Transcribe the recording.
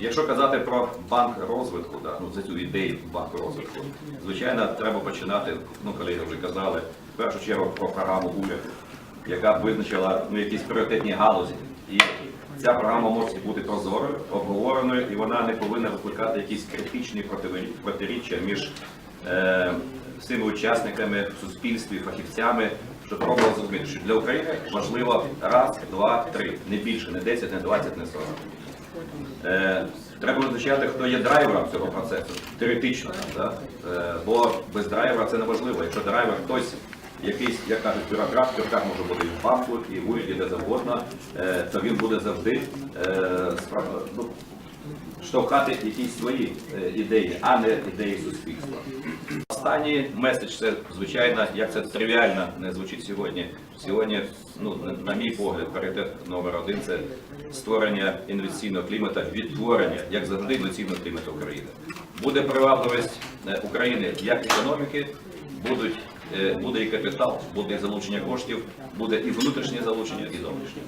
Якщо казати про банк розвитку, да, ну, за цю ідею банку розвитку, звичайно, треба починати, ну, колеги вже казали, в першу чергу про програму уряду, яка визначила ну, якісь пріоритетні галузі. І ця програма може бути прозорою, обговореною, і вона не повинна викликати якісь критичні протиріччя між е, всіми учасниками в суспільстві, фахівцями, щоб пробували зрозуміти, що для України важливо раз, два, три, не більше, не 10, не 20, не 40. Е, Треба визначати, хто є драйвером цього процесу, теоретично, да? Е, бо без драйвера це неможливо. Якщо драйвер хтось, якийсь, як кажуть, бюрократ, бюрократ може бути і в банку, і в уряді, де завгодно, е, то він буде завжди е, справ- ну, штовхати якісь свої е, ідеї, а не ідеї суспільства. Останній меседж це звичайно, як це тривіально не звучить сьогодні. Сьогодні, ну на- мій погляд, пріоритет номер один це створення інвестиційного клімату, відтворення, як завжди, інвестиційного клімату України. Буде привабливість е, України як економіки, будуть е, буде і капітал, буде і залучення коштів, буде і внутрішнє залучення, і зовнішнє.